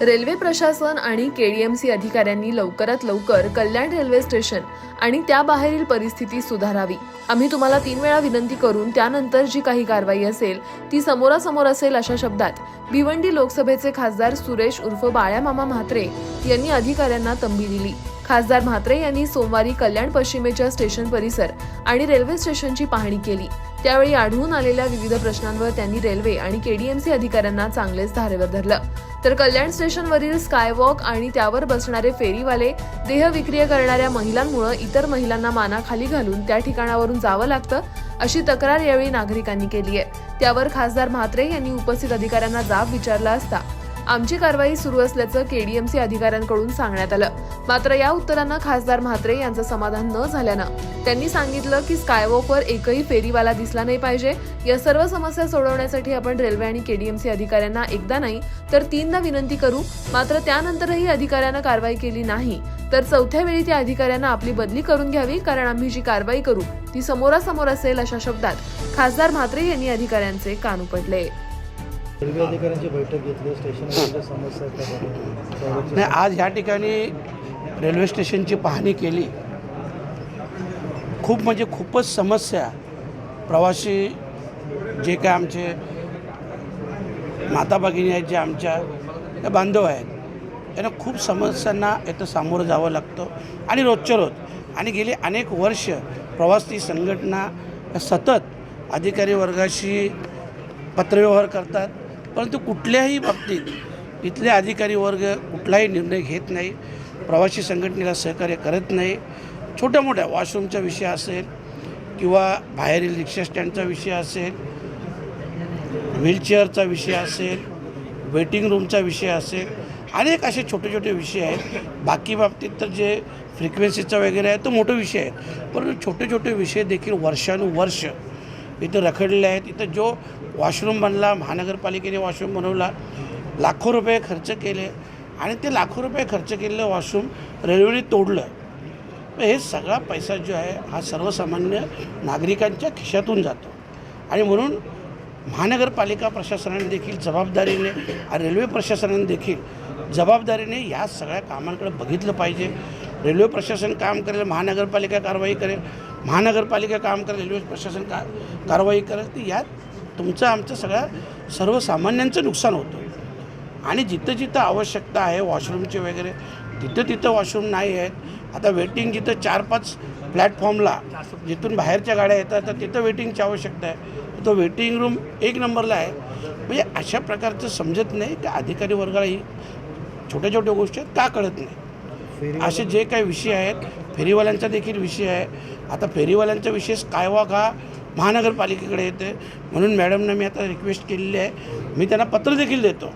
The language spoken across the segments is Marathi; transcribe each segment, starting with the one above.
रेल्वे प्रशासन आणि केडीएमसी अधिकाऱ्यांनी लवकरात लवकर कल्याण रेल्वे स्टेशन आणि त्याबाहेरील परिस्थिती सुधारावी. आम्ही तुम्हाला तीन वेळा विनंती करून त्यानंतर जी काही कारवाई असेल ती समोरासमोर असेल अशा शब्दात भिवंडी लोकसभेचे खासदार सुरेश उर्फ बाळ्यामामा म्हात्रे यांनी अधिकाऱ्यांना तंबी दिली. खासदार म्हात्रे यांनी सोमवारी कल्याण पश्चिमेच्या स्टेशन परिसर आणि रेल्वे स्टेशनची पाहणी केली. त्यावेळी आढळून आलेल्या विविध प्रश्नांवर त्यांनी रेल्वे आणि केडीएमसी अधिकाऱ्यांना चांगलेच धारेवर धरलं. तर कल्याण स्टेशनवरील स्कायवॉक आणि त्यावर बसणारे फेरीवाले देहविक्रिय करणाऱ्या महिलांमुळे इतर महिलांना मानाखाली घालून त्या ठिकाणावरून जावं लागतं अशी तक्रार यावेळी नागरिकांनी केली आहे त्यावर खासदार म्हात्रे यांनी उपस्थित अधिकाऱ्यांना जाब विचारला असता आमची कारवाई सुरू असल्याचं केडीएमसी अधिकाऱ्यांकडून सांगण्यात आलं. मात्र या उत्तरांना खासदार म्हात्रे यांचं समाधान न झाल्यानं त्यांनी सांगितलं की स्कायवॉकवर एकही फेरीवाला दिसला नाही पाहिजे. या सर्व समस्या सोडवण्यासाठी आपण रेल्वे आणि केडीएमसी अधिकाऱ्यांना एकदा नाही तर तीनदा विनंती करू. मात्र त्यानंतरही अधिकाऱ्यानं कारवाई केली नाही तर चौथ्या वेळी त्या अधिकाऱ्यांना आपली बदली करून घ्यावी कारण आम्ही जी कारवाई करू ती समोरासमोर असेल अशा शब्दात खासदार म्हात्रे यांनी अधिकाऱ्यांचे कान उपटले. रेल्वे अधिकाऱ्यांची बैठक घेतली स्टेशन समस्या नाही आज ह्या ठिकाणी रेल्वे स्टेशनची पाहणी केली. खूप म्हणजे खूपच समस्या. प्रवासी जे काय आमचे माता भगिनी आहेत जे आमच्या बांधव आहेत त्यांना खूप समस्यांना इथं सामोरं जावं लागतं. आणि रोजच्या रोज. आणि गेली अनेक वर्ष प्रवासी संघटना सतत अधिकारी वर्गाशी पत्रव्यवहार करतात. परंतु कुठल्याही बाबतीत इथले अधिकारी वर्ग कुठलाही निर्णय घेत नाही प्रवासी संघटनेला सहकार्य करत नाही. छोट्या मोठ्या वॉशरूमचा विषय असेल किंवा बाहेरील रिक्षा स्टँडचा विषय असेल व्हीलचेअरचा विषय असेल वेटिंग रूमचा विषय असेल अनेक असे छोटे छोटे विषय आहेत. बाकी बाबतीत तर जे फ्रिक्वेन्सीचा वगैरे आहे तो मोठा विषय आहे. परंतु छोटे छोटे विषय देखील वर्षानुवर्ष इथं रखडले आहेत. इथं जो वॉशरूम बनला महानगरपालिकेने वॉशरूम बनवला लाखो रुपये खर्च केले आणि ते लाखो रुपये खर्च केलेलं वॉशरूम रेल्वेने तोडलं. हे सगळा पैसा जो आहे हा सर्वसामान्य नागरिकांच्या खिशातून जातो. आणि म्हणून महानगरपालिका प्रशासनाने देखील जबाबदारीने आणि रेल्वे प्रशासनाने देखील जबाबदारीने या सगळ्या कामांकडे बघितलं पाहिजे. रेल्वे प्रशासन काम करेल महानगरपालिका कारवाई करेल महानगरपालिका काम करेल रेल्वे प्रशासन का कारवाई करेल तर यात तुमचं आमचं सगळ्या सर्वसामान्यांचं नुकसान होतं. आणि जिथं जिथं आवश्यकता आहे वॉशरूमची वगैरे तिथं तिथं वॉशरूम नाही आहेत. आता वेटिंग जिथं चार पाच प्लॅटफॉर्मला जिथून बाहेरच्या गाड्या येतात तर तिथं वेटिंगची आवश्यकता आहे. तो वेटिंग रूम एक नंबरला आहे. म्हणजे अशा प्रकारचं समजत नाही की अधिकारी वर्गाला ही छोट्या छोट्या गोष्टी आहेत का कळत नाही? असे जे काही विषय आहेत फेरीवाल्यांचा देखील विषय आहे. आता फेरीवाल्यांचा विषय स्कायवॉक हा महानगरपालिकेकडे येते म्हणून मॅडमनं मी आता रिक्वेस्ट केलेली आहे. मी त्यांना पत्र देखील देतो.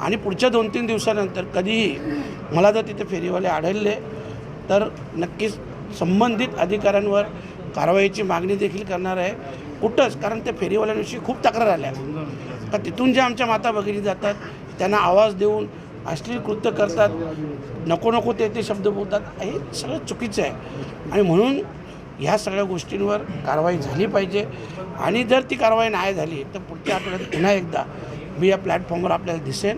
आणि पुढच्या दोन तीन दिवसानंतर कधीही मला जर तिथे फेरीवाले आढळले तर नक्कीच संबंधित अधिकाऱ्यांवर कारवाईची मागणी देखील करणार आहे. कुठंच कारण त्या फेरीवाल्यांविषयी खूप तक्रार आल्या. का तिथून ज्या आमच्या माता भगिनी जातात त्यांना आवाज देऊन अश्लील कृत्य करतात नको नको ते ते शब्द बोलतात हे सगळं चुकीचं आहे. आणि म्हणून ह्या सगळ्या गोष्टींवर कारवाई झाली पाहिजे. आणि जर ती कारवाई नाही झाली तर पुढच्या आठवड्यात पुन्हा एकदा मी या प्लॅटफॉर्मवर आपल्याला दिसेन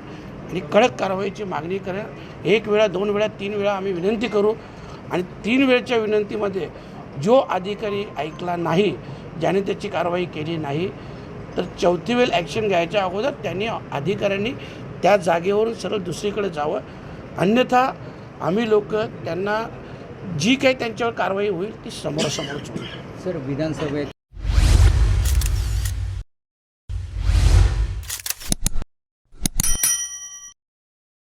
आणि कडक कारवाईची मागणी करेन. एक वेळा दोन वेळा तीन वेळा आम्ही विनंती करू. आणि तीन वेळच्या विनंतीमध्ये जो अधिकारी ऐकला नाही ज्याने त्याची कारवाई केली नाही तर चौथी वेळ ॲक्शन घ्यायच्या अगोदर त्यांनी अधिकाऱ्यांनी त्या जागेवरून सरळ दुसरीकडे जावं. अन्यथा आम्ही लोक त्यांना जी काही त्यांच्यावर कारवाई होईल ती समोरासमोरच होईल. सर विधानसभेत